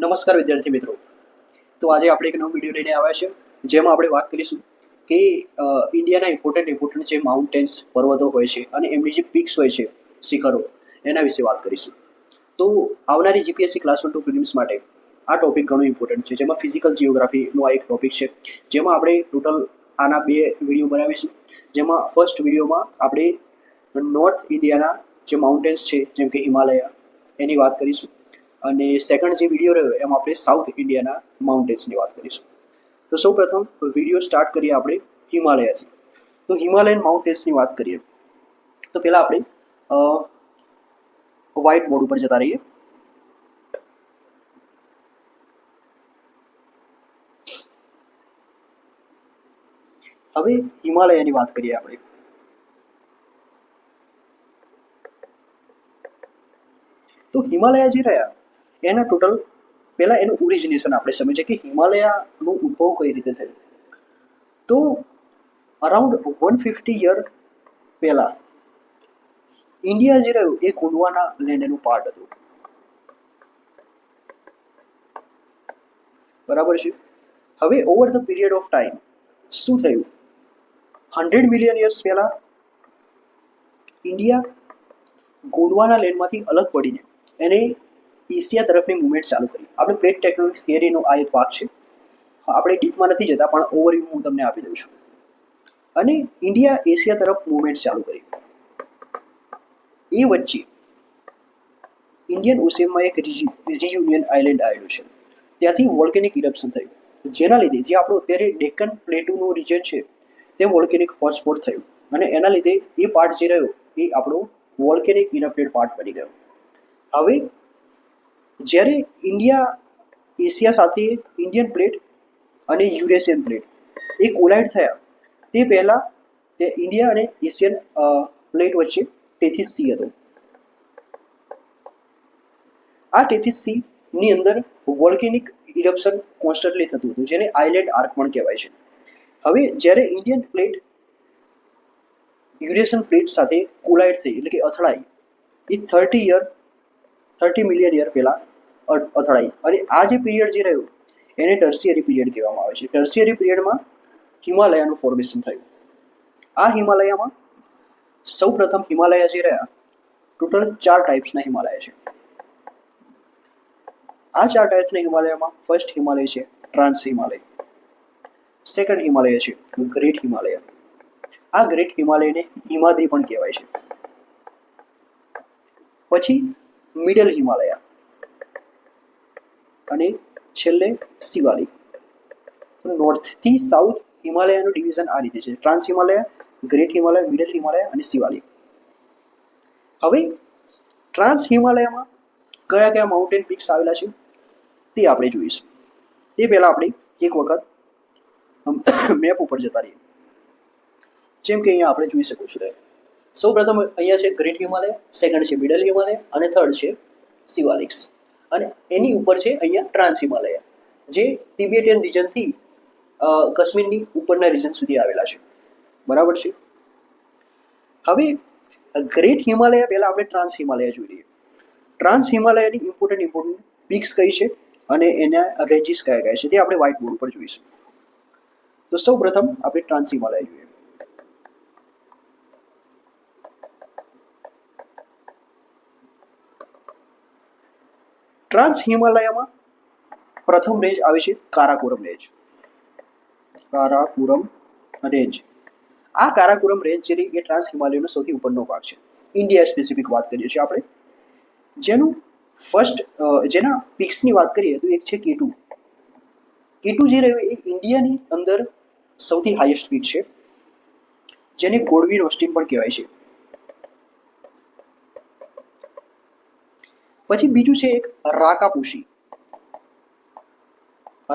નમસ્કાર વિદ્યાર્થી મિત્રો. તો આજે આપણે એક નવો વીડિયો લઈને આવ્યા છે જેમાં આપણે વાત કરીશું કે ઇન્ડિયાના ઇમ્પોર્ટન્ટ ઇમ્પોર્ટન્ટ જે માઉન્ટેન્સ પર્વતો હોય છે અને એમની જે પીક્સ હોય છે, શિખરો, એના વિશે વાત કરીશું. તો આવનારી GPSC class one two prelims માટે આ ટોપિક ઘણો ઇમ્પોર્ટન્ટ છે, જેમાં ફિઝિકલ જિયોગ્રાફીનો આ એક ટોપિક છે. જેમાં આપણે ટોટલ આના બે વીડિયો બનાવીશું. જેમાં ફર્સ્ટ વિડીયોમાં આપણે નોર્થ ઇન્ડિયાના જે માઉન્ટેન્સ છે, જેમ કે હિમાલયા, એની વાત કરીશું. અને સેકન્ડ જે વીડિયો રહ્યો, એમાં આપણે સાઉથ ઇન્ડિયાના માઉન્ટેન્સની વાત કરીશું. તો સૌ પ્રથમ વીડિયો સ્ટાર્ટ કરીએ આપણે હિમાલયાથી. તો હિમાલયન માઉન્ટેન્સની વાત કરીએ. તો પહેલાં આપણે વ્હાઇટ બોર્ડ ઉપર જતા રહીએ. હવે હિમાલયાની વાત કરીએ આપણે. તો હિમાલયા જે રહ્યા એના ટોટલ પહેલાં એનું ઓરિજિનેશન આપણે સમજીએ કે હિમાલયાનો ઉદ્ભવ કઈ રીતે થયો. તો અરાઉન્ડ વન ફિફ્ટી યર પહેલાં ઇન્ડિયા જે રહ્યું એ ગોંડવાના લેન્ડનું પાર્ટ હતું. બરાબર છે? હવે over the period of time શું થયું? હંડ્રેડ મિલિયન યર્સ પહેલાં ઇન્ડિયા ગોંડવાના લેન્ડમાંથી અલગ પડીને એને એશિયા તરફની મુવમેન્ટ ચાલુ કરી. આપણે પ્લેટ ટેક્નોનિક્સ થિયરીનો આ એક ભાગ છે. આપણે ડીપમાં નથી જતા, પણ ઓવરવ્યૂ હું તમને આપી દઉં છું. અને ઇન્ડિયા એશિયા તરફ મુવમેન્ટ ચાલુ કરી. એ વચ્ચે ઇન્ડિયન ઓશિયનમાં એક રિયુનિયન આઇલેન્ડ આવેલું છે. ત્યાંથી વોલ્કેનિક ઇરપ્શન થયું. જેના લીધે જે આપણો અત્યારે ડેક્કન પ્લેટુનું રિજન છે, તે વોલ્કેનિક હોટસ્પોટ થયું. અને એના લીધે એ પાર્ટ જે રહ્યો, એ આપણો વોલ્કેનિક ઇરપ્ટેડ પાર્ટ બની ગયો. હવે જ્યારે ઇન્ડિયા, એશિયા સાથે ઇન્ડિયન પ્લેટ અને યુરેશિયન પ્લેટ એ કોલાઇડ થયા, તે પહેલાં તે ઇન્ડિયા અને એશિયન પ્લેટ વચ્ચે ટેથીસ સી હતો. આ ટેથીસ સી ની અંદર વોલ્કેનિક ઇરપ્શન કોન્સ્ટન્ટલી થતું હતું, જેને આઇલેન્ડ આર્ક પણ કહેવાય છે. હવે જ્યારે ઇન્ડિયન પ્લેટ યુરેશિયન પ્લેટ સાથે કોલાઇડ થઈ, એટલે કે અથડાઈ, એ thirty year thirty million year પહેલાં અથડાઈ. અને આ જે પીરિયડ જે રહ્યું, એને ટર્સિયરી પીરિયડ કહેવામાં આવે છે. ટર્સિયરી પીરિયડમાં હિમાલયાનું ફોર્મેશન થયું. આ હિમાલયામાં સૌ પ્રથમ હિમાલયા જે રહ્યા ટોટલ ચાર ટાઈપ્સના હિમાલય છે. આ ચાર ટાઈપ્સના હિમાલયમાં ફર્સ્ટ હિમાલય છે ટ્રાન્સ હિમાલય. સેકન્ડ હિમાલય છે ગ્રેટ હિમાલય. આ ગ્રેટ હિમાલયને હિમાદ્રી પણ કહેવાય છે. પછી મિડલ હિમાલયા. અને છેલ્લે શિવાલિક નોર્થથી સાઉથ હિમાલયાનું ડિવિઝન આ રીતે છે. Trans Himalaya, great Himalaya, middle Himalaya અને શિવાલિક હવે ટ્રાન્સ હિમાલયમાં કયા કયા માઉન્ટેન પીક્સ આવેલા છે તે આપણે જોઈશું. તે પહેલાં આપણે એક વખત મેપ ઉપર જતા રહીએ. જેમ કે અહીંયા આપણે જોઈ શકો છો સૌ પ્રથમ અહીંયા છે ગ્રેટ હિમાલય, સેકન્ડ છે મિડલ હિમાલય અને થર્ડ છે શિવાલિક્સ. અને એની ઉપર છે અહીંયા ટ્રાન્સ હિમાલય જે તિબેટિયન રિજનથી કાશ્મીરની ઉપરના રિજન સુધી આવેલા છે. બરાબર છે? હવે ગ્રેટ હિમાલય પહેલાં આપણે ટ્રાન્સ હિમાલય જોઈ લઈએ. ટ્રાન્સ હિમાલયની ઇમ્પોર્ટન્ટ ઇમ્પોર્ટન્ટ પીક્સ કઈ છે અને એના રેન્જીસ કયા કયા છે તે આપણે વ્હાઇટ બોર્ડ ઉપર જોઈશું. તો સૌ પ્રથમ આપણે ટ્રાન્સ હિમાલય જોઈએ. ટ્રાન્સ હિમાલયામાં પ્રથમ રેન્જ આવે છે કારાકોરમ રેન્જ. કારાકોરમ રેન્જ. આ કારાકોરમ રેન્જ છે એ ટ્રાન્સ હિમાલયનો સૌથી ઉપરનો ભાગ છે. ઇન્ડિયા સ્પેસિફિક વાત કરીએ છીએ આપણે. જેનું ફર્સ્ટ જેના પીક્સની વાત કરીએ તો એક છે કેટુ કેટુ જે રહ્યું એ ઇન્ડિયાની અંદર સૌથી હાઈએસ્ટ પીક છે. જેને કોડવી રોસ્ટિંગ પણ કહેવાય છે. પછી બીજું છે એક રાકાપુશી.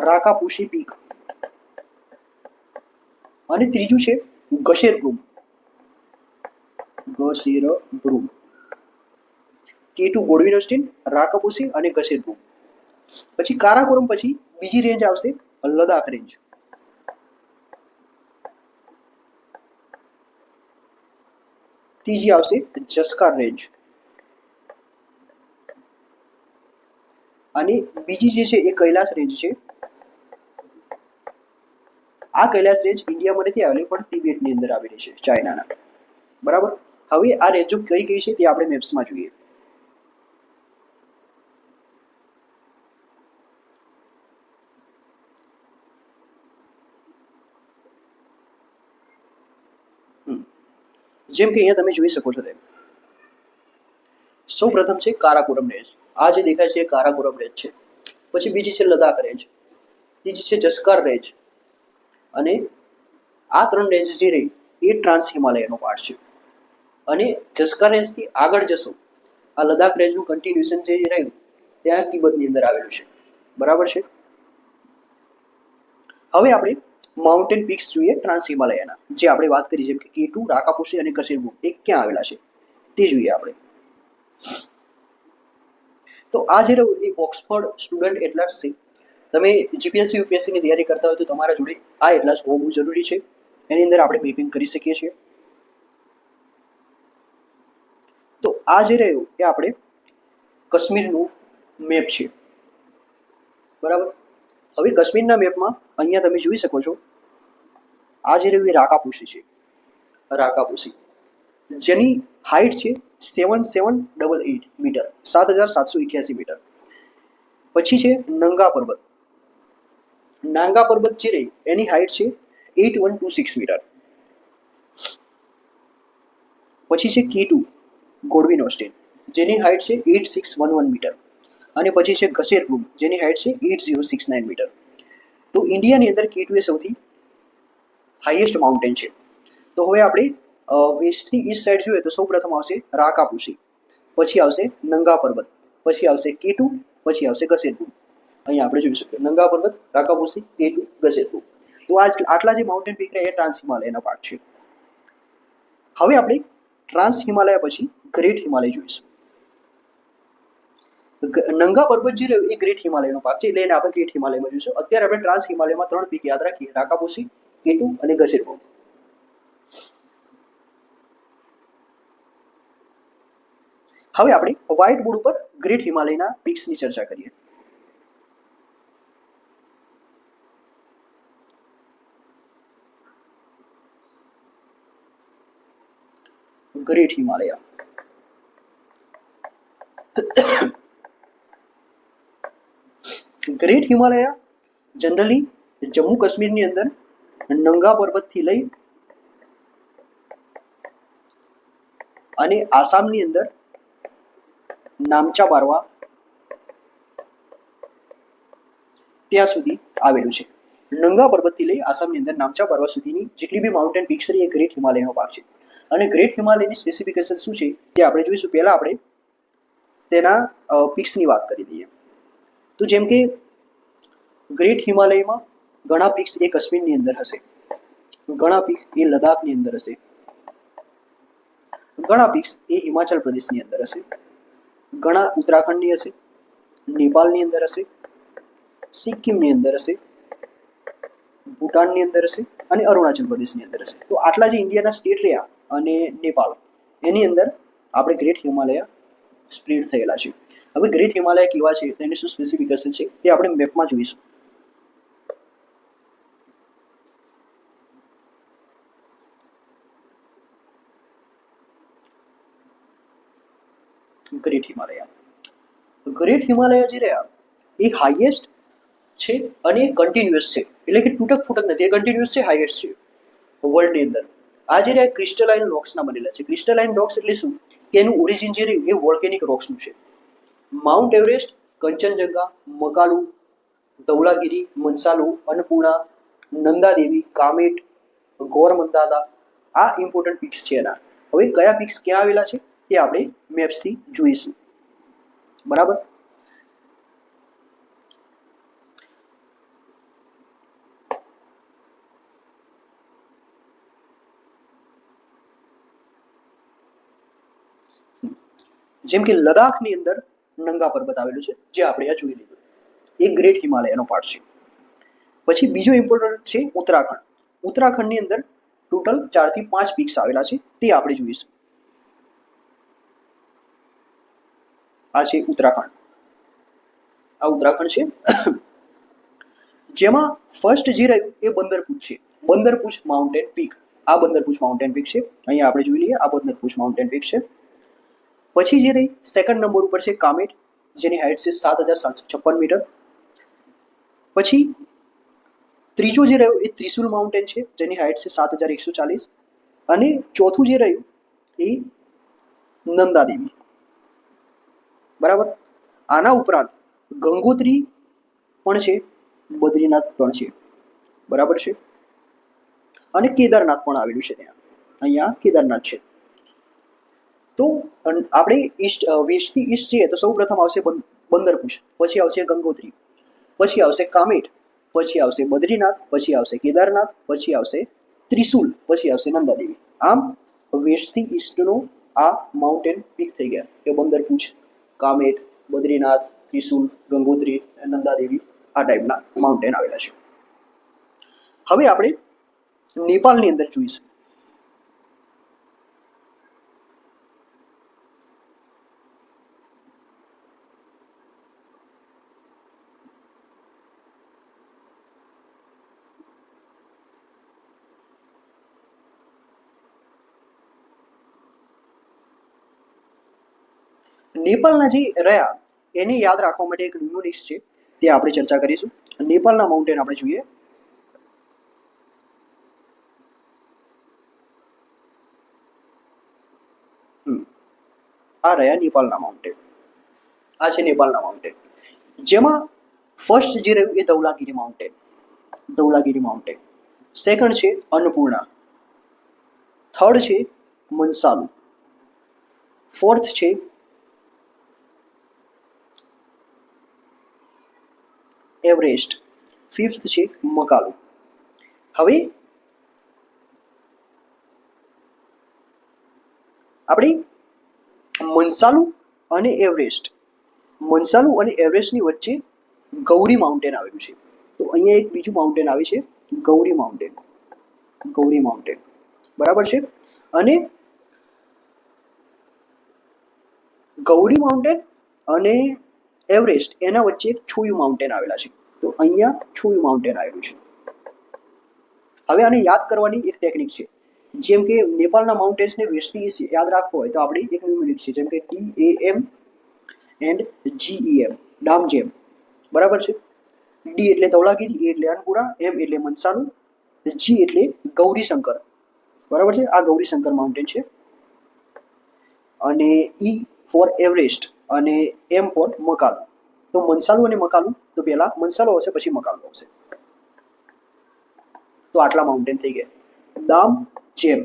રાકાપુશી પીક. અને ત્રીજું છે Gasherbrum Gasherbrum K two Godwin Austen Rakaposhi અને ગશેર બ્રૂમ પછી કારાકોરમ પછી બીજી રેન્જ આવશે લદાખ રેન્જ ત્રીજી આવશે જસ્કાર રેન્જ અને બીજી જે છે એ કૈલાસ રેન્જ છે. આ કૈલાસ રેન્જ ઇન્ડિયામાં નથી આવેલી, પણ તિબેટની અંદર આવેલી છે, ચાઇનાના. બરાબર? હવે આ રેન્જો કઈ કઈ છે તે આપણે મેપ્સમાં જોઈએ. જેમ કે અહીંયા તમે જોઈ શકો છો તેમ. સૌ પ્રથમ છે કારાકોરમ રેન્જ આ જે દેખાય છે એ કારાકોરમ રેન્જ છે. પછી બીજી છે લદાખ રેન્જ ત્રીજી છે જસ્કાર રેન્જ અને આ ત્રણ રેન્જ જે રહી એ ટ્રાન્સ હિમાલયનો પાર્ટ છે. અને જસ્કાર રેન્જથી આગળ જશો, આ લદાખ રેન્જનું કન્ટિન્યુએશન જે રહ્યું, ત્યાં તિબતની અંદર આવેલું છે. બરાબર છે? હવે આપણે માઉન્ટેન પીક્સ જોઈએ ટ્રાન્સ હિમાલયના. જે આપણે વાત કરી જેમ કે કેટુ રાકાપુસી અને કસેરબુ એ ક્યાં આવેલા છે? તે જોઈએ આપણે. તો આ જે રહ્યું, એ ઓક્સફર્ડ સ્ટુડન્ટ એટલાસ છે તમે જીપીએસસી યુપીએસસીની તૈયારી કરતા હોય તો તમારા જોડે આ એટલાસ હોવું જરૂરી છે. એની અંદર આપણે મેપિંગ કરી શકીએ છીએ. તો આ જે રહ્યું, એ આપણે કાશ્મીરનું મેપ છે. બરાબર? હવે કાશ્મીરના મેપમાં અહીંયા તમે જોઈ શકો છો, આ જે રહ્યું, એ રાકાપુસી છે. રાકાપુસી. જેની હાઇટ છે seven seven double eight metre, સાત હજાર સાતસો ઇઠ્યાસી મીટર. પછી છે નંગા પર્વત. નાંગા પર્વત જે રહી, એની હાઇટ છે eight one two six metre. પછી છે કી ટુ, ગોડવિન ઓસ્ટેન જેની હાઇટ છે eight six one one metre. અને પછી છે ઘસેર રૂમ જેની હાઇટ છે eight zero six nine metre. તો ઇન્ડિયાની અંદર કી ટુ એ સૌથી હાઈએસ્ટ માઉન્ટેન છે. તો હવે આપણે વેસ્ટથી ઈસ્ટ સાઈડ જોઈએ તો સૌ પ્રથમ આવશે રાકાપુસી, પછી આવશે નંગા પર્વત, પછી આવશે કેટુ પછી આવશે ગસેરપુર અહીંયા આપણે જોઈ શકીએ. નંગા પર્વત, રાકાપુસી કેટુ ગસેરપુર તો આજ આટલા જે માઉન્ટેન પીક રહ્યા એ ટ્રાન્સ હિમાલયના પાર્ટ છે. હવે આપણે ટ્રાન્સ હિમાલય પછી ગ્રેટ હિમાલય જોઈશું. નંગા પર્વત જે રહ્યો એ ગ્રેટ હિમાલયનો ભાગ છે, એટલે એને આપણે ગ્રેટ હિમાલયમાં જોઈશું. અત્યારે આપણે ટ્રાન્સ હિમાલયમાં ત્રણ પીક યાદ રાખીએ. રાકાપુસી કેટુ અને ગસેરપુર હવે આપણે વ્હાઇટ બોર્ડ ઉપર ગ્રેટ હિમાલયના પીક્સની ચર્ચા કરીએ. Great Himalaya great Himalaya generally Jammu કાશ્મીરની અંદર નંગા પર્વતથી લઈ અને આસામની અંદર નામચા બારવા ત્યાં સુધી આવેલું છે. નંગા પર્વતથી લઈ આસામની અંદર નામચા પર્વત સુધીની જેટલી બી માઉન્ટેન પીક્સ એ ગ્રેટ હિમાલયનો ભાગ છે. અને ગ્રેટ હિમાલયની સ્પેસિફિકેશન શું છે તે આપણે જોઈશું. પહેલાં આપણે તેના પીક્સની વાત કરી દઈએ. તો જેમ કે ગ્રેટ હિમાલયમાં ઘણા પીક્સ એ કાશ્મીરની અંદર હશે. ઘણા પીક એ લદાખની અંદર હશે. ઘણા પીક્સ એ હિમાચલ પ્રદેશની અંદર હશે. ઘણા ઉત્તરાખંડની હશે, નેપાળની અંદર હશે, સિક્કિમની અંદર હશે, ભૂટાનની અંદર હશે અને અરુણાચલ પ્રદેશની અંદર હશે. તો આટલા જે ઇન્ડિયાના સ્ટેટ રહ્યા અને નેપાળ. એની અંદર આપણે ગ્રેટ હિમાલય સ્પ્રેડ થયેલા છે. હવે ગ્રેટ હિમાલય કેવા છે તેની શું સ્પેસિફિકેશન છે તે આપણે મેપમાં જોઈશું. ગ્રેટ હિમાલય. ગ્રેટ હિમાલય જે રહ્યા, એ હાઈએસ્ટ છે અને કન્ટિન્યુઅસ છે. એટલે કે તૂટક ફૂટક નથી, એ કન્ટિન્યુઅસ છે હાઈએસ્ટ છે. વર્લ્ડની અંદર. આ જે રહ્યા ક્રિસ્ટલાઇન રોક્સના બનેલા છે. ક્રિસ્ટલાઇન રોક્સ એટલે શું? કે એનું ઓરિજિન જે રહ્યું, એ વોલ્કેનિક રોક્સનું છે. માઉન્ટ એવરેસ્ટ કંચનજંગા મકાલુ ધવલાગીરી, મનસાલુ, અન્નપૂર્ણા, નંદાદેવી, કામેટ, ગોરમંદાદા, આ ઇમ્પોર્ટન્ટ પિક્સ છે એના. હવે કયા પિક્સ ક્યાં આવેલા છે? તે આપણે મેપ્સથી જોઈશું. બરાબર? જેમ કે લદાખની અંદર નંગા પર્વત આવેલું છે, જે આપણે આ જોઈ લીધું. એ ગ્રેટ હિમાલયનો પાર્ટ છે. પછી બીજો ઇમ્પોર્ટન્ટ છે ઉત્તરાખંડ. ઉત્તરાખંડની અંદર ટોટલ ચારથી પાંચ પીક્સ આવેલા છે, તે આપણે જોઈશું. આ છે ઉત્તરાખંડ. આ ઉત્તરાખંડ છે. જેમાં ફર્સ્ટ જે રહ્યું એ બંદરપુચ છે. બંદરપુચ માઉન્ટેન પીક આ બંદરપુચ માઉન્ટેન પીક છે. અહીંયા આપણે જોઈ લઈએ આ બંદરપુચ માઉન્ટેન પીક છે. પછી જે રહી સેકન્ડ નંબર ઉપર છે કામેટ, જેની હાઇટ છે સાત હજાર સાતસો છપ્પન મીટર પછી ત્રીજો જે રહ્યો એ ત્રિશુલ માઉન્ટેન છે, જેની હાઇટ છે સાત હજાર એકસો ચાલીસ. અને ચોથું જે રહ્યું એ નંદાદેવી બરાબર? આના ઉપરાંત ગંગોત્રી પણ છે, બદ્રીનાથ પણ છે. બરાબર છે? અને કેદારનાથ પણ આવેલું છે ત્યાં. અહીંયા કેદારનાથ છે. તો આપણે ઈસ્ટ વેસ્ટથી ઈસ્ટ છીએ તો સૌ પ્રથમ આવશે બં- બંદરપુર પછી આવશે ગંગોત્રી, પછી આવશે કામેટ, પછી આવશે બદ્રીનાથ, પછી આવશે કેદારનાથ, પછી આવશે ત્રિશુલ, પછી આવશે નંદાદેવી. આમ વેસ્ટથી ઈસ્ટનો આ માઉન્ટેન પીક થઈ ગયા કે બંદરપુચ કામેટ, બદ્રીનાથ ત્રિશુલ ગંગોત્રી, નંદાદેવી આ ટાઈપના માઉન્ટેન આવેલા છે. હવે આપણે નેપાળની અંદર જોઈશું. નેપાળના જે રહ્યા, એને યાદ રાખવા માટે એક ન્યૂ છે તે આપણે ચર્ચા કરીશું. નેપાળના માઉન્ટેન આપણે જોઈએ. આ રહ્યા નેપાળના માઉન્ટેન આ છે નેપાળના માઉન્ટેન જેમાં ફર્સ્ટ જે રહ્યું એ Dhaulagiri mountain Dhaulagiri mountain second છે અન્નપૂર્ણા. થર્ડ છે મનસાલુ. ફોર્થ છે એવરેસ્ટ. ફિફ્થ છે મકાલુ હવે આપણે મનસાલુ અને એવરેસ્ટ. મનસાલુ અને એવરેસ્ટની વચ્ચે ગૌરી માઉન્ટેન આવેલું છે. તો અહીંયા એક બીજું માઉન્ટેન આવે છે, ગૌરી માઉન્ટેન. ગૌરી માઉન્ટેન. બરાબર છે? અને ગૌરી માઉન્ટેન અને એવરેસ્ટ એના વચ્ચે એક છોયું માઉન્ટેન આવેલા છે. તો અહીંયા છોયું માઉન્ટેન આવેલું છે. હવે આને યાદ કરવાની એક ટેકનિક છે. જેમ કે નેપાળના માઉન્ટેન્સને વેસ્ટથી યાદ રાખવો હોય તો આપણે એક ન્યુમેરિક છે જેમ કે T A M and G E M ડામજેમ. બરાબર છે? ડી એટલે ધવલાગીરી એ એટલે અનપુરા એમ એટલે મનસાનું જી એટલે ગૌરીશંકર. બરાબર છે? આ ગૌરીશંકર માઉન્ટેન છે. અને ઈ ફોર એવરેસ્ટ અને એમ પોટ મકાલુ. તો મનસાલું અને મકાલું? તો પહેલા મનસાલો આવશે પછી મકાલું આવશે તો આટલા માઉન્ટેન થઈ ગયા. દામ, જેમ.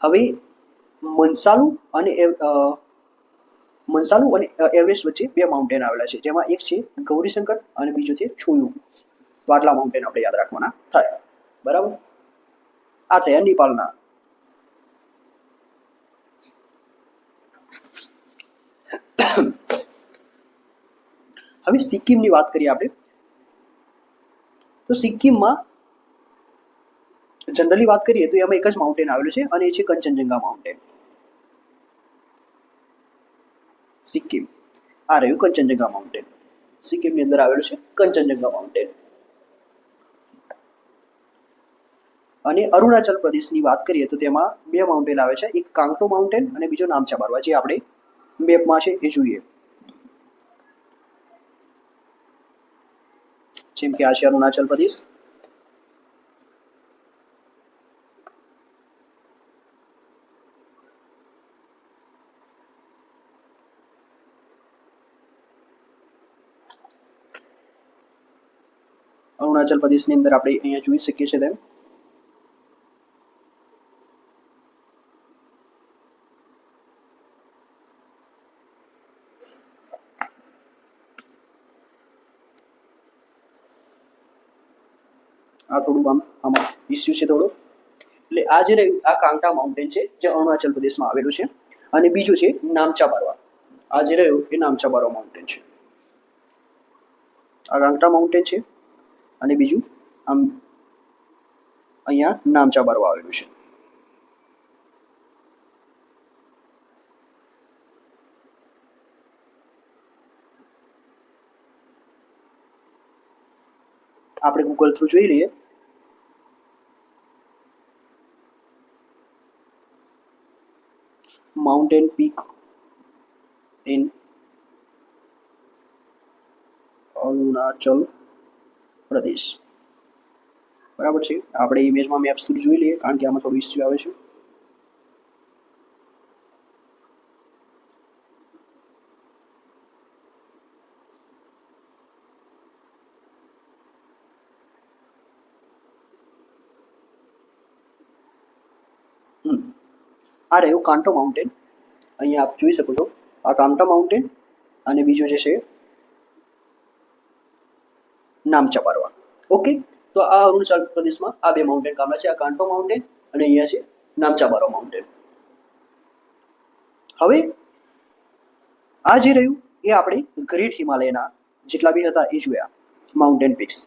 હવે મનસાલુ અને મનસાલુ અને એવરેસ્ટ વચ્ચે બે માઉન્ટેન આવેલા છે. જેમાં એક છે ગૌરીશંકર અને બીજો છે છોયું. તો આટલા માઉન્ટેન આપણે યાદ રાખવાના થાય. બરાબર? આ થયા નેપાળના. હવે સિક્કિમની વાત કરીએ આપણે. તો સિક્કિમમાં જનરલી વાત કરીએ તો એમાં એક જ માઉન્ટેન આવેલું છે અને એ છે કંચનજંગા માઉન્ટેન સિક્કિમ. આ રહ્યું કંચનજંગા માઉન્ટેન સિક્કિમની અંદર આવેલું છે કંચનજંગા માઉન્ટેન અને અરુણાચલ પ્રદેશની વાત કરીએ તો તેમાં બે માઉન્ટેન આવે છે. એક કાંગટો માઉન્ટેન અને બીજો નામચા બારવા, જે આપણે મેપમાં છે એ જોઈએ. જેમ કે આ છે અરુણાચલ પ્રદેશ અરુણાચલ પ્રદેશની અંદર આપણે અહીંયા જોઈ શકીએ છીએ તેમ. આ થોડું આમ, આમાં ઇસ્યુ છે થોડો. એટલે આ જે રહ્યું, આ કાંગટા માઉન્ટેન છે, જે અરુણાચલ પ્રદેશમાં આવેલું છે. અને બીજું છે નામચા બારવા. આ જે રહ્યું, એ નામચા બારવા માઉન્ટેન છે. આ કાંગટા માઉન્ટેન છે. અને બીજું, આમ, અહીંયા નામચા બારવા આવેલું છે. આપણે ગૂગલ થ્રુ જોઈ લઈએ. Mountain peak in Arunachal Pradesh બરાબર છે? આપણે ઇમેજમાં મેપ્સ થ્રુ જોઈ લઈએ, કારણ કે આમાં થોડું ઇસ્યુ આવે છે. આ રહ્યું કાંટો માઉન્ટેન અહીંયા આપ જોઈ શકો છો આ કાંટા માઉન્ટેન અને બીજું જે છે નામચા પારવા. ઓકે, તો આ અરુણાચલ પ્રદેશમાં આ બે માઉન્ટેન કામના છે, આ કાંટો માઉન્ટેન અને અહીંયા છે નામચા પારવા માઉન્ટેન હવે, આ જે રહ્યું એ આપણે ગ્રેટ હિમાલયના જેટલા બી હતા એ જોયા માઉન્ટેન પિક્સ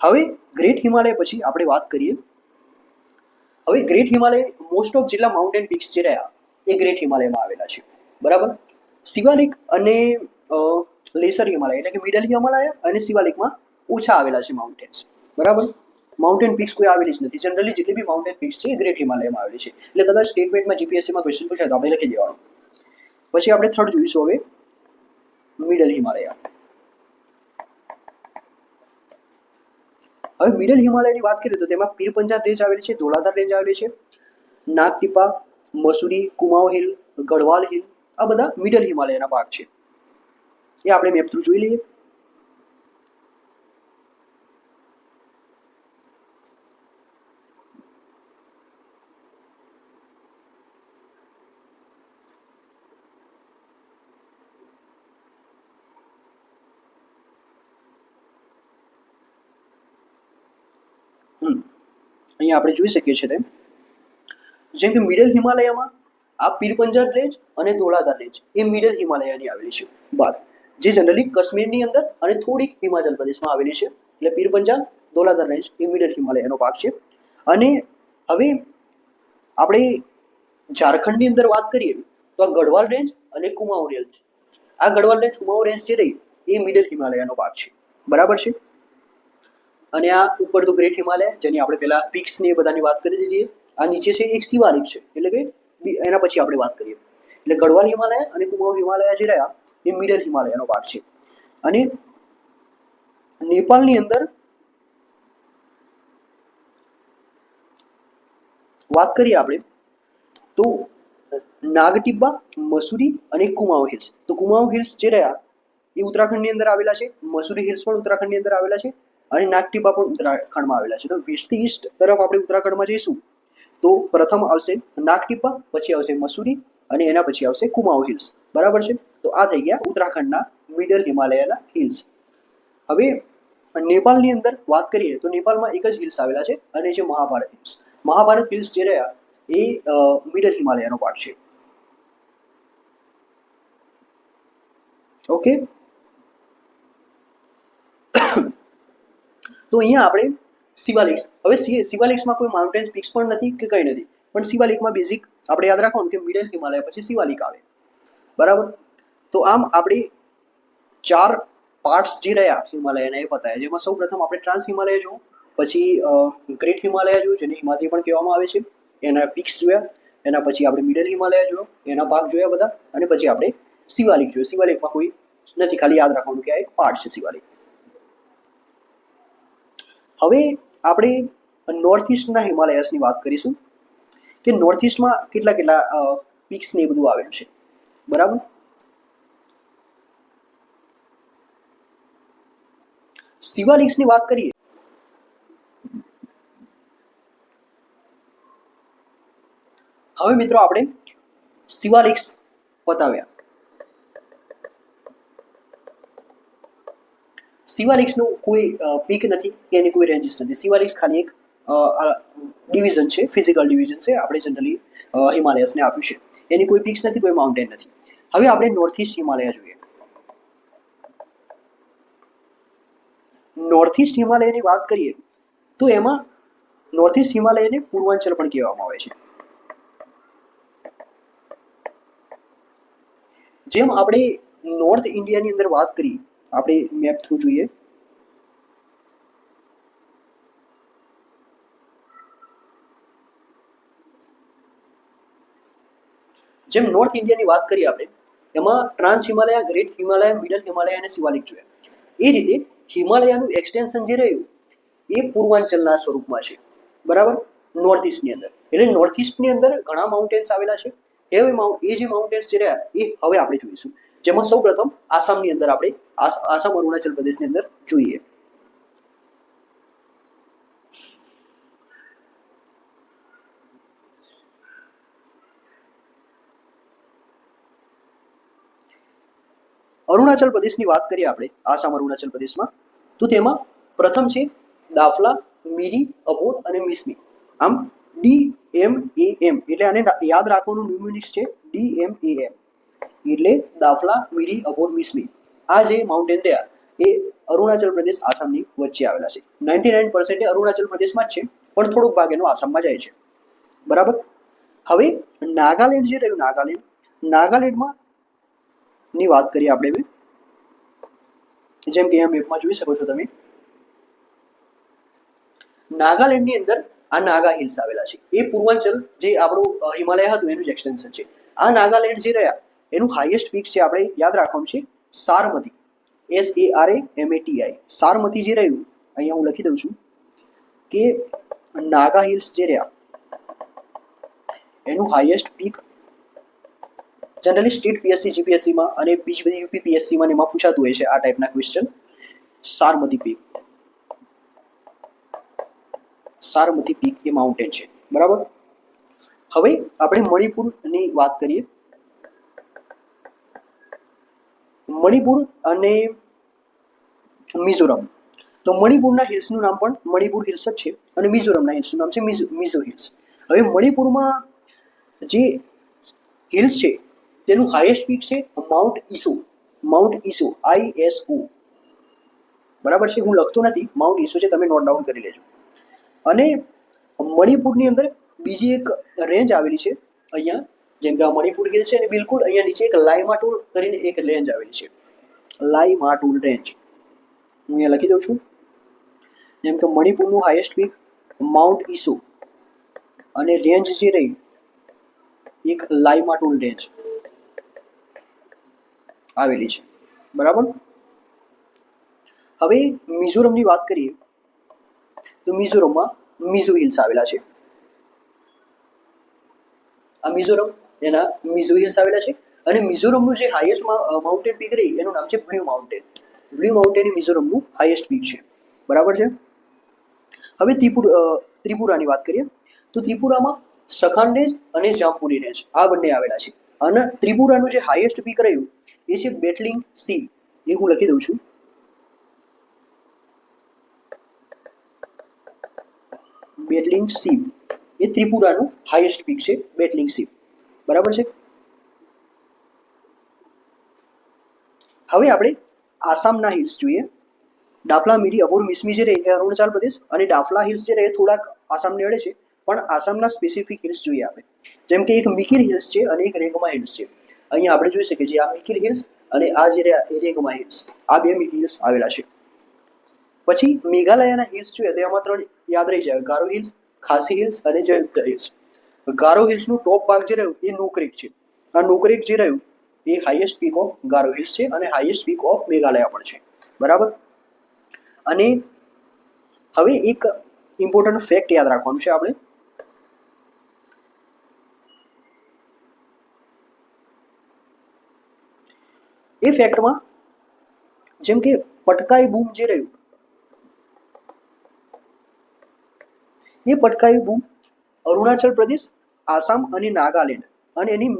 હવે ગ્રેટ હિમાલય પછી આપણે વાત કરીએ હવે ગ્રેટ હિમાલય મોસ્ટ ઓફ જેટલા માઉન્ટેન પીક્સ જે રહ્યા, એ ગ્રેટ હિમાલયમાં આવેલા છે. બરાબર? શિવાલિક અને લેસર હિમાલય એટલે કે મિડલ હિમાલય અને શિવાલિકમાં ઓછા આવેલા છે માઉન્ટેન્સ બરાબર? માઉન્ટેન પીક્સ કોઈ આવેલી જ નથી. જનરલી જેટલી બી માઉન્ટેન પીક્સ છે એ ગ્રેટ હિમાલયમાં આવેલી છે. એટલે કદાચ સ્ટેટમેન્ટમાં જીપીએસસીમાં ક્વેશ્ચન પૂછાય તો આપણે લખી દેવાનું. પછી આપણે થર્ડ જોઈશું હવે મિડલ હિમાલય. હવે મિડલ હિમાલયની વાત કરીએ તો તેમાં પીર પંજાબ રેન્જ આવેલી છે ધોલાધાર રેન્જ આવેલી છે નાગટીપા મસૂરી કુમાઉ હિલ ગઢવાલ હિલ આ બધા મિડલ હિમાલયના ભાગ છે. એ આપણે મેપ થ્રુ જોઈ લઈએ. અહીંયા આપણે જોઈ શકીએ છીએ તેમ. જેમ કે મિડલ હિમાલયામાં આ પીર પંજાબ રેન્જ અને ધોળાધાર રેન્જ એ મિડલ હિમાલયાની આવેલી છે. બાદ, જે જનરલી કાશ્મીરની અંદર અને થોડીક હિમાચલ પ્રદેશમાં આવેલી છે. એટલે પીર પંજાબ ધોળાધાર રેન્જ એ મિડલ હિમાલયનો ભાગ છે. અને હવે આપણે ઝારખંડની અંદર વાત કરીએ તો આ ગઢવાલ રેન્જ અને કુમાઉ રેન્જ આ ગઢવાલ રેન્જ કુમાઉ રેન્જ જે રહી એ મિડલ હિમાલયનો ભાગ છે. બરાબર છે? અને આ ઉપર તો ગ્રેટ હિમાલય જેની આપણે પહેલા પિક્સ ને બધાની વાત કરી દીધી. આ નીચે છે એક શિવાલિક છે. એટલે કે એના પછી આપણે વાત કરીએ. એટલે ગઢવાલ હિમાલય અને કુમાઉ હિમાલય જે રહ્યા, એ મિડલ હિમાલયનો ભાગ છે. અને નેપાળની અંદર વાત કરીએ આપણે, તો નાગટિબ્બા, મસૂરી અને કુમાઉ હિલ્સ તો કુમાઉ હિલ્સ જે રહ્યા, એ ઉત્તરાખંડની અંદર આવેલા છે. મસૂરી હિલ્સ પણ ઉત્તરાખંડની અંદર આવેલા છે. અને નાગટીબા પણ ઉત્તરાખંડમાં આવેલા છે. તો વેસ્ટ ઈસ્ટ તરફ આપણે ઉત્તરાખંડમાં જઈશું. તો પ્રથમ આવશે નાગટીબા, પછી આવશે મસૂરી અને એના પછી આવશે કુમાઉ હિલ્સ. બરાબર છે? તો આ થઈ ગયા ઉત્તરાખંડના મિડલ હિમાલયના હિલ્સ. હવે નેપાળની અંદર વાત કરીએ તો નેપાળમાં એક જ હિલ્સ આવેલા છે અને જે મહાભારત હિલ્સ. મહાભારત હિલ્સ જે રહ્યા એ મિડલ હિમાલયનો પાર્ટ છે. ઓકે? તો અહીંયા આપણે શિવાલિક્સ. હવે શિવાલિક્સમાં કોઈ માઉન્ટેન પિક્સ પણ નથી કે કંઈ નથી. પણ શિવાલિકમાં બેઝિક આપણે યાદ રાખવાનું કે મિડલ હિમાલય પછી શિવાલિક આવે. બરાબર? તો આમ આપણે ચાર પાર્ટ્સ જે રહ્યા હિમાલયના એ બતાવ્યા જેમાં સૌ પ્રથમ આપણે ટ્રાન્સ હિમાલય જોયું, પછી ગ્રેટ હિમાલય જોયું, જેને હિમાલય પણ કહેવામાં આવે છે. એના પિક્સ જોયા, એના પછી આપણે મિડલ હિમાલય જોયો, એના ભાગ જોયા બધા, અને પછી આપણે શિવાલિક જોયું. શિવાલિકમાં કોઈ નથી. ખાલી યાદ રાખવાનું કે આ એક પાર્ટ છે શિવાલિક. હવે આપણે નોર્થ ઇસ્ટના હિમાલયાસની વાત કરીશું કે નોર્થ ઇસ્ટમાં કેટલા કેટલા પીક્સ ને એ બધું આવેલું છે. બરાબર? શિવાલિક્સની વાત કરીએ. હવે મિત્રો આપણે શિવાલિક્સ બતાવ્યા શિવાલિક્સનું કોઈ પીક નથી કે એની કોઈ રેન્જીસ નથી. સિવાલિક્સ ખાલી એક ડિવિઝન છે ફિઝિકલ ડિવિઝન છે, આપણે જનરલી હિમાલયસને આપ્યું છે. એની કોઈ પીક્સ નથી, કોઈ માઉન્ટેન નથી. હવે આપણે નોર્થ ઇસ્ટ હિમાલય જોઈએ. નોર્થ ઇસ્ટ હિમાલયની વાત કરીએ, તો એમાં નોર્થ ઇસ્ટ હિમાલયને પૂર્વાંચલ પણ કહેવામાં આવે છે. જેમ આપણે નોર્થ ઇન્ડિયાની અંદર વાત કરી આપણે મેપ થ્રુ જોઈએ. જેમ નોર્થ ઇન્ડિયાની વાત કરીએ આપણે, એમાં trans Himalaya great Himalaya middle Himalaya અને શિવાલિક જોયા. એ રીતે હિમાલયાનું એક્સટેન્શન જે રહ્યું, એ પૂર્વાંચલના સ્વરૂપમાં છે. બરાબર? નોર્થ ઇસ્ટની અંદર. એટલે નોર્થ ઇસ્ટની અંદર ઘણા માઉન્ટેન્સ આવેલા છે. એ જે માઉન્ટેન્સ જે રહ્યા, એ હવે આપણે જોઈશું. જેમાં સૌ પ્રથમ આસામની અંદર આપણે આસામ અરુણાચલ પ્રદેશની અંદર જોઈએ. અરુણાચલ પ્રદેશની વાત કરીએ આપણે, આસામ અરુણાચલ પ્રદેશમાં, તો તેમાં પ્રથમ છે દાફલા, મીરી અપોર અને મિસમી. આમ ડી એમ એ એમ, એટલે આને યાદ રાખવાનું ન્યુમિનિક્સ છે ડી એમ એ એમ. એટલે દાફલા મીડી અબોર મિસમી આ જે માઉન્ટેન રહ્યા એ અરુણાચલ પ્રદેશ આસામની વચ્ચે આવેલા છે. નાઇન્ટી નાઇન પર્સન્ટ અરુણાચલ પ્રદેશમાં જ છે, પણ થોડુંક ભાગ એનો આસામમાં જાય છે. બરાબર? હવે નાગાલેન્ડ જે રહ્યું, નાગાલેન્ડ નાગાલેન્ડમાં ની વાત કરીએ આપણે જેમ કે અહીંયા મેપમાં જોઈ શકો છો તમે. નાગાલેન્ડની અંદર આ નાગા હિલ્સ આવેલા છે. એ પૂર્વાંચલ જે આપણું હિમાલય હતું, એનું જ એક્સટેન્શન છે. આ નાગાલેન્ડ જે રહ્યા એનું હાઈએસ્ટ પીક છે આપણે યાદ રાખવાનું છે Saramati. S A R A M A T I Saramati જે રહ્યું, અહીંયા હું લખી દઉં છું કે નાગા હિલ્સ જે રહ્યા, એનું highest peak generally state PSC જીપીએસસીમાં અને બીજી બધી યુપી પીએસસીમાં એમાં પૂછાતું હોય છે આ ટાઈપના question Saramati peak Saramati peak એ માઉન્ટેન છે. બરાબર? હવે આપણે મણિપુરની વાત કરીએ. મણિપુર અને મિઝોરમ. તો મણિપુરના હિલ્સનું નામ પણ મણિપુર હિલ્સ જ છે અને મિઝોરમના હિલ્સનું નામ છે મિઝો હિલ્સ. હવે મણિપુરમાં જે હિલ્સ છે, તેનું હાઈએસ્ટ પીક છે mount Iso mount Iso I S O બરાબર છે? હું લખતો નથી માઉન્ટ ઈસુ છે, તમે નોટ ડાઉન કરી લેજો. અને મણિપુરની અંદર બીજી એક રેન્જ આવેલી છે, અહીંયા જેમ કે આ મણિપુર હિલ છે અને બિલકુલ અહીંયા નીચે એક લાઈમાટુલ કરીને એક રેન્જ આવેલી છે. લાઈમાટુલ રેન્જ. હું અહીંયા લખી દઉં છું. જેમ કે મણિપુરનું હાઈએસ્ટ પીક માઉન્ટ ઈસુ અને રેન્જ જે રહી, એક લાઈમા ટૂલ રેન્જ આવેલી છે. બરાબર? હવે મિઝોરમની વાત કરીએ, તો મિઝોરમમાં મિઝો હિલ્સ આવેલા છે. આ મિઝોરમ એના મિઝોરિયસ આવેલા છે. અને મિઝોરમનું જે હાઈએસ્ટ માઉન્ટેન પીક રહી, એનું નામ છે બ્લુ માઉન્ટેન બ્લુ માઉન્ટેન એ મિઝોરમનું હાઈએસ્ટ પીક છે. બરાબર છે? હવે ત્રિપુર ત્રિપુરાની વાત કરીએ. તો ત્રિપુરામાં સખાન રેન્જ અને જામપુરી રેન્જ આ બંને આવેલા છે. અને ત્રિપુરાનું જે હાઈએસ્ટ પીક રહ્યું, એ છે બેટલિંગ સી. એ હું લખી દઉં છું. બેટલિંગ સી. એ ત્રિપુરાનું હાઈએસ્ટ પીક છે, બેટલિંગ સી. બરાબર છે? હવે આપણે આસામના હિલ્સ જોઈએ. ડાફલા મીરી અપૂર મિસમી જે રહે એ અરુણાચલ પ્રદેશ અને ડાફલા હિલ્સ જે રહે થોડાક આસામને અડે છે. પણ આસામના સ્પેસિફિક હિલ્સ જોઈએ આપણે. જેમ કે એક મિકિર હિલ્સ છે અને એક રેગમા હિલ્સ છે. અહીંયા આપણે જોઈ શકીએ છીએ આ મિકિર હિલ્સ અને આ જે રેગમા હિલ્સ આ બે હિલ્સ આવેલા છે. પછી મેઘાલયના હિલ્સ જોઈએ તો એમાં ત્રણ યાદ રહી જાય. ગારો હિલ્સ ખાસી હિલ્સ અને જયંત હિલ્સ ગારો હિલ્સનું ટોપ ભાગ જે રહ્યું, એ નોકરીક છે. આ નોકરીક જે રહ્યું, એ highest peak of Garo hills છે અને હાઈએસ્ટ પીક ઓફ મેઘાલયા પણ છે. બરાબર? અને હવે એક ઇમ્પોર્ટન્ટ ફેક્ટ યાદ રાખવાનું છે આપણે. એ ફેક્ટમાં જેમ કે પટકાઈ બૂમ જે રહ્યું, એ પટકાઈ બૂમ અરુણાચલ પ્રદેશ આસામ અને નાગાલેન્ડ. અને એની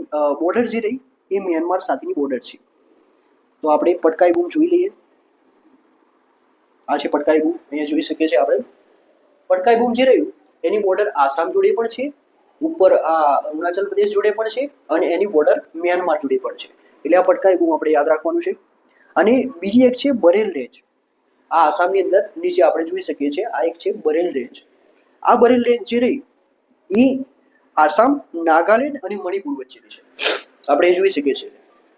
બોર્ડર જે રહી, એ મ્યાનમાર સાથેની બોર્ડર છે. તો આપણે પટકાઈ બૂમ જોઈ લઈએ. આ છે પટકાઈ બૂમ. અહીંયા જોઈ શકીએ છીએ આપણે. પટકાઈ બૂમ જે રહ્યું, એની બોર્ડર આસામ જોડે પણ છે, ઉપર આ અરુણાચલ પ્રદેશ જોડે પણ છે, અને એની બોર્ડર મ્યાનમાર જોડે પણ છે. એટલે આ પટકાઈ બૂમ આપણે યાદ રાખવાનું છે. અને બીજી એક છે બરેલ રેન્જ આ આસામની અંદર નીચે આપણે જોઈ શકીએ છીએ, આ એક છે બરેલ રેન્જ આ બરેલ રેન્જ જે રહી, એ આસામ, નાગાલેન્ડ અને મણિપુર વચ્ચેની છે. આપણે એ જોઈ શકીએ છીએ.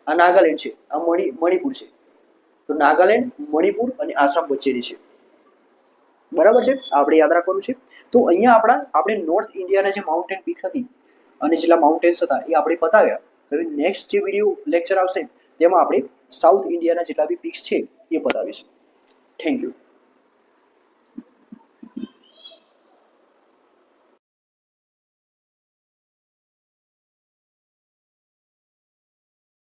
આ નાગાલેન્ડ છે, આ મણિ, મણિપુર છે. તો નાગાલેન્ડ, મણિપુર અને આસામ વચ્ચેની છે. બરાબર છે? આપણે યાદ રાખવાનું છે. તો અહીંયા આપણા, આપણે નોર્થ ઇન્ડિયાના જે માઉન્ટેન પીક હતી અને જેટલા માઉન્ટેન્સ હતા, એ આપણે પતાવ્યા હવે નેક્સ્ટ જે વીડિયો લેક્ચર આવશે, તેમાં આપણે સાઉથ ઇન્ડિયાના જેટલા બી પીક્સ છે, એ બતાવીશું. Thank you